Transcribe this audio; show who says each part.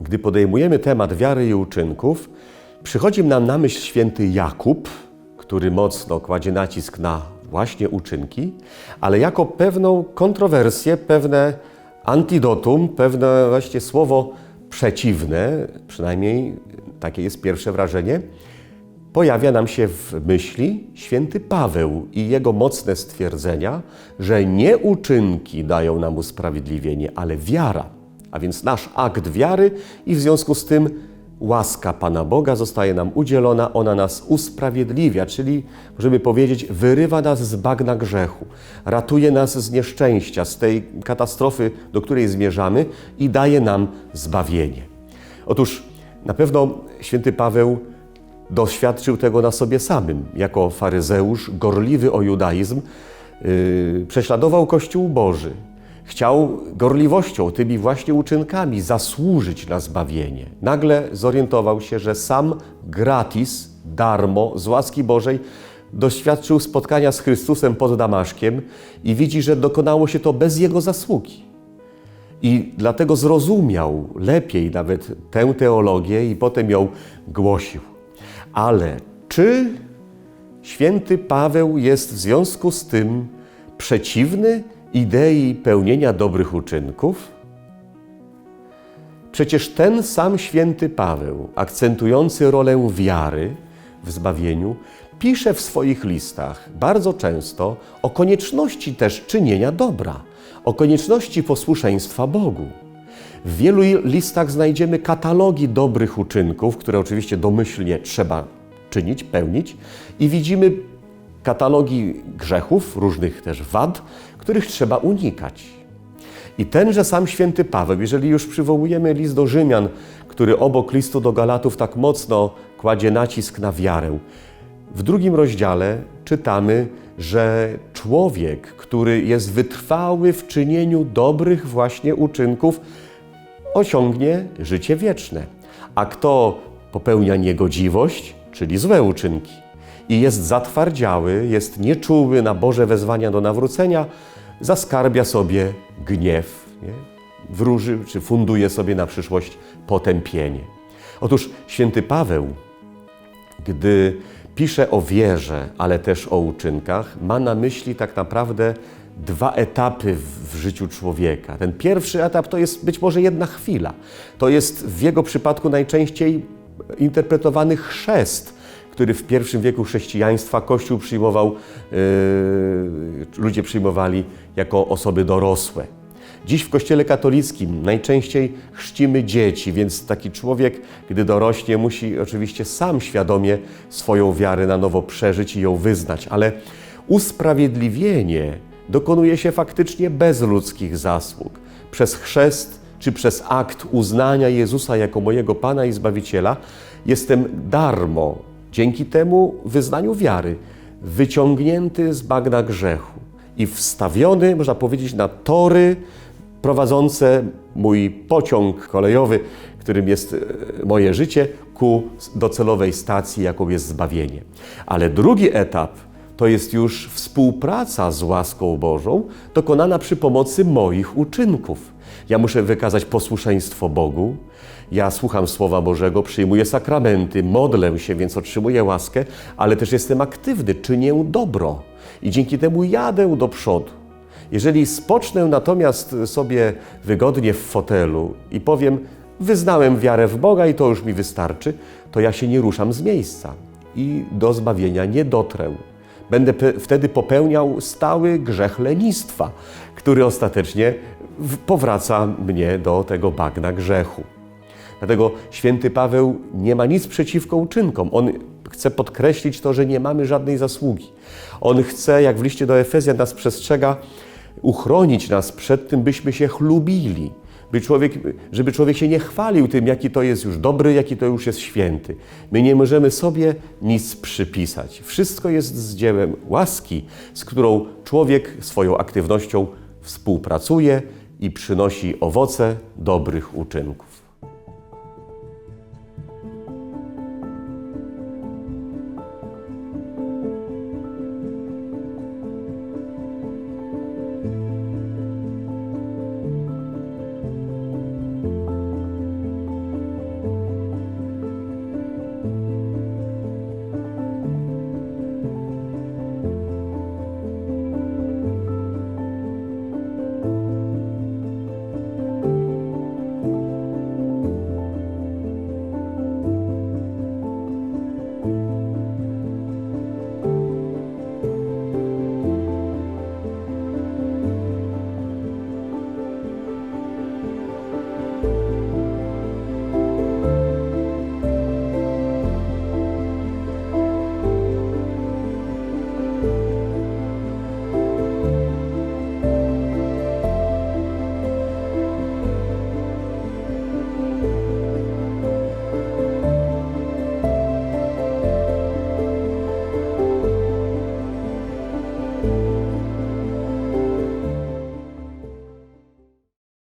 Speaker 1: Gdy podejmujemy temat wiary i uczynków, przychodzi nam na myśl święty Jakub, który mocno kładzie nacisk na właśnie uczynki, ale jako pewną kontrowersję, pewne antidotum, pewne właśnie słowo przeciwne, przynajmniej takie jest pierwsze wrażenie, pojawia nam się w myśli święty Paweł i jego mocne stwierdzenia, że nie uczynki dają nam usprawiedliwienie, ale wiara. A więc nasz akt wiary i w związku z tym łaska Pana Boga zostaje nam udzielona, ona nas usprawiedliwia, czyli możemy powiedzieć, wyrywa nas z bagna grzechu, ratuje nas z nieszczęścia, z tej katastrofy, do której zmierzamy i daje nam zbawienie. Otóż na pewno święty Paweł doświadczył tego na sobie samym. Jako faryzeusz, gorliwy o judaizm, yy, prześladował Kościół Boży. Chciał gorliwością, tymi właśnie uczynkami zasłużyć na zbawienie. Nagle zorientował się, że sam gratis, darmo, z łaski Bożej doświadczył spotkania z Chrystusem pod Damaszkiem i widzi, że dokonało się to bez jego zasługi. I dlatego zrozumiał lepiej nawet tę teologię i potem ją głosił. Ale czy święty Paweł jest w związku z tym przeciwny idei pełnienia dobrych uczynków? Przecież ten sam święty Paweł, akcentujący rolę wiary w zbawieniu, pisze w swoich listach bardzo często o konieczności też czynienia dobra, o konieczności posłuszeństwa Bogu. W wielu listach znajdziemy katalogi dobrych uczynków, które oczywiście domyślnie trzeba czynić, pełnić, i widzimy katalogi grzechów, różnych też wad, których trzeba unikać. I tenże sam święty Paweł, jeżeli już przywołujemy list do Rzymian, który obok listu do Galatów tak mocno kładzie nacisk na wiarę, w drugim rozdziale czytamy, że człowiek, który jest wytrwały w czynieniu dobrych właśnie uczynków, osiągnie życie wieczne. A kto popełnia niegodziwość, czyli złe uczynki, i jest zatwardziały, jest nieczuły na Boże wezwania do nawrócenia, zaskarbia sobie gniew, nie? wróży czy funduje sobie na przyszłość potępienie. Otóż święty Paweł, gdy pisze o wierze, ale też o uczynkach, ma na myśli tak naprawdę dwa etapy w życiu człowieka. Ten pierwszy etap to jest być może jedna chwila. To jest w jego przypadku najczęściej interpretowany chrzest, który w pierwszym wieku chrześcijaństwa Kościół przyjmował, yy, ludzie przyjmowali jako osoby dorosłe. Dziś w Kościele katolickim najczęściej chrzcimy dzieci, więc taki człowiek, gdy dorośnie, musi oczywiście sam świadomie swoją wiarę na nowo przeżyć i ją wyznać, ale usprawiedliwienie dokonuje się faktycznie bez ludzkich zasług. Przez chrzest czy przez akt uznania Jezusa jako mojego Pana i Zbawiciela jestem darmo, dzięki temu wyznaniu wiary, wyciągnięty z bagna grzechu i wstawiony, można powiedzieć, na tory prowadzące mój pociąg kolejowy, którym jest e, moje życie, ku docelowej stacji, jaką jest zbawienie. Ale drugi etap to jest już współpraca z łaską Bożą, dokonana przy pomocy moich uczynków. Ja muszę wykazać posłuszeństwo Bogu, ja słucham Słowa Bożego, przyjmuję sakramenty, modlę się, więc otrzymuję łaskę, ale też jestem aktywny, czynię dobro i dzięki temu jadę do przodu. Jeżeli spocznę natomiast sobie wygodnie w fotelu i powiem, wyznałem wiarę w Boga i to już mi wystarczy, to ja się nie ruszam z miejsca i do zbawienia nie dotrę. Będę wtedy popełniał stały grzech lenistwa, który ostatecznie powraca mnie do tego bagna grzechu. Dlatego święty Paweł nie ma nic przeciwko uczynkom. On chce podkreślić to, że nie mamy żadnej zasługi. On chce, jak w liście do Efezjan nas przestrzega, uchronić nas przed tym, byśmy się chlubili. By człowiek, żeby człowiek się nie chwalił tym, jaki to jest już dobry, jaki to już jest święty. My nie możemy sobie nic przypisać. Wszystko jest z dziełem łaski, z którą człowiek swoją aktywnością współpracuje i przynosi owoce dobrych uczynków.